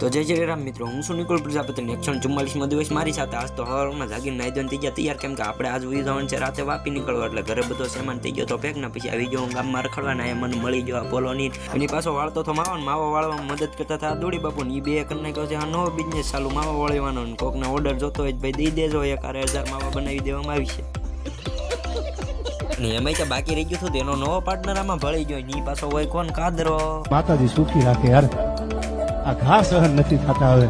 તો જય શ્રી રામ મિત્રો, હું શું નિકુલ પ્રજાપતિ એકસો ચુમ્માલીસમાં દિવસ મારી સાથે આજ તો હવારમાં જાગીને નાઈ ધોઈને થઈ ગયા, તૈયાર કેમ કે આપણે આજ ઉઈ જવાનું છે, રાતે વાપી નીકળવા, એટલે ઘરે બધો સામાન થઈ ગયો તો ફેંક ના પછી આવી ગયો હું ગામમાં રખડવાના એ મને મળી ગયો આ પોલોની એની પાછો વાળતો તો માવો માવો વાળવામાં મદદ કરતા હતા દોડી બાપુ ને એ બે કરીને કહો છે, આ નવો બિઝનેસ ચાલુ, માવો વાળવાનો ને કોકને ઓર્ડર જોતો હોય ભાઈ દઈ દેજો, એક આરે હજાર માવા બનાવી દેવામાં આવી છે. ને એમાં ત્યાં બાકી રહી ગયું હતું તેનો નવો પાર્ટનર આમાં ભળી ગયો ની પાછો હોય કોણ, કાદરો. માતાજી સુખી રાખે યાર આ ઘા સહન નથી થતા હવે.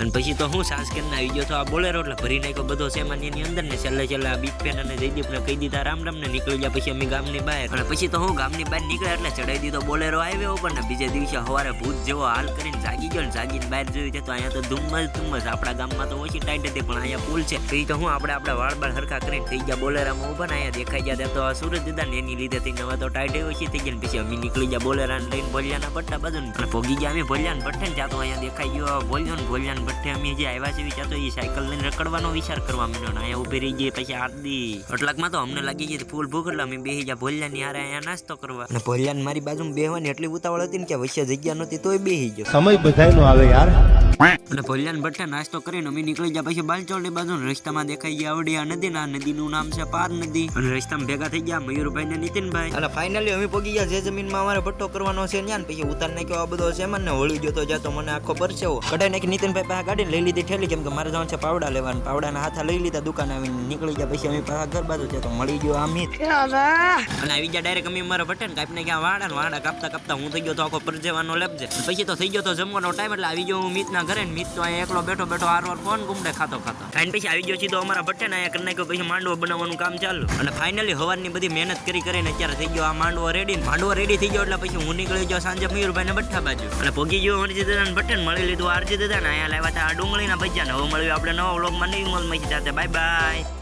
અને પછી તો હું સાસકેન આવી ગયો તો આ બોલેરો એટલે ભરી નાખ્યો બધો સામાન એની અંદર ને છેલ્લે છેલ્લે આ બીજપેન અને જયદીપ ને કહી દીધા, રામ રામ ને નીકળી ગયા. પછી અમે ગામની બહાર. અને પછી તો હું ગામની બહાર નીકળ્યા એટલે ચડાવી દીધો બોલેરો આવ્યો પણ ને બીજે દિવસે સવારે ભૂત જેવો હાલ કરીને જાગી ગયો ને જાગીને બહાર જોયું તો અહીંયા તો ધુમ્મસ ધુમ્મસ. આપણા ગામમાં તો ઓછી ટાઈટ હતી પણ અહીંયા પુલ છે. તો હું આપણે આપણા વાળ બાળ હરખા કરીને થઈ ગયા બોલેરામાં ઊભા ને અહીંયા દેખાઈ ગયા તો આ સુરત દીધા ને એની લીધે થઈને હવે તો ટાઈટ ઓછી થઈ ગઈ ને પછી અમે નીકળી ગયા બોલેરાને લઈને ભોલિયાના પટ્ટા બધું ભોગી ગયા અમે ભોલિયાને પટ્ટા ને ત્યાં અહીંયા દેખાઈ ગયો ભોલ્યો ને ભોલિયાને ભટ્ટે અમે જે આવ્યા છે વિચાર તો એ સાયકલ લઈને રખડવાનો વિચાર કરવા માંડ્યો ને અહીંયા ઊભી રહી જઈએ પછી આરતી અટલાકમાં તો અમને લાગી ગઈ ફૂલ ભૂખ એટલે અમે બેસી ગયા. ભોલિયાની હારે અહીંયા નાસ્તો કરવા. અને ભોલિયાને મારી બાજુમાં બેહવાની એટલી ઉતાવળ હતી ને કે વચ્ચે જગ્યા નહોતી તોય બેસી ગયો. સમય બધાયનો આવે યાર. અને ભોલિયાન ભટ્ટે નાસ્તો કરીને અમે નીકળી ગયા. પછી બાલચોળની બાજુ રસ્તામાં દેખાઈ ગયા આવડિયા નદી ના. નદીનું નામ છે પાર નદી. અને રસ્તામાં ભેગા થઈ ગયા મયુરભાઈ ને નીતિનભાઈ. અને ફાઇનલી અમે પહોંચી ગયા. જે જમીનમાં અમારે ભટ્ટો કરવાનો છે ત્યાં પછી ઉતાર નાખ્યો આ બધો છે ને વળી ગયો તો જતો મને આખો પરસેવો કઢાઈ નાખી નીતિનભાઈ પાસે ગાડીને લઈ લીધી ઠેલી. કેમ કે મારે જવાનું છે પાવડા લેવાનું. પાવડાના હાથા લઈ લીધા દુકાન આવીને નીકળી ગયા. પછી અમે પાછા ઘર બાજુ છે તો મળી ગયો આમ અને આવી ગયા ડાયરેક્ટ અમે મારા ભટ્ટે કાપી ગયા. વાડા વાડા કાપતા કાપતા હું થઈ ગયો તો આખો પરજેવાનો લેપજે પછી તો થઈ ગયો તો જમવાનો ટાઈમ એટલે આવી ગયો હું મિતના ઘરે ને મિત તો અહીંયા એકલો બેઠો બેઠો આર વાર ફોન ગુમડે ખાતો ખાતો. ખાઈને પછી આવી ગયો સીધો અમારા ભટ્ટે ને અહીંયા કરી નાખ્યો પછી માંડવો બનાવવાનું કામ ચાલુ. અને ફાઇનલી હવારની બધી મહેનત કરી કરીને અત્યારે થઈ ગયો આ માંડવો રેડી માંડવો રેડી થઈ ગયો એટલે પછી હું નીકળી ગયો સાંજે મયુરભાઈ ને ભઠ્ઠા બાજુ. અને ભોગી ગયો અરજી દાદા ને ભટ્ટે મળી લીધું આરજી દાદા ને અહીંયા લાવ્યા હતા આ ડુંગળીના ભજીયા ને હવે મળ્યું. આપણે નવા વ્લોગમાં નવી મોલમાં સાથે. Bye bye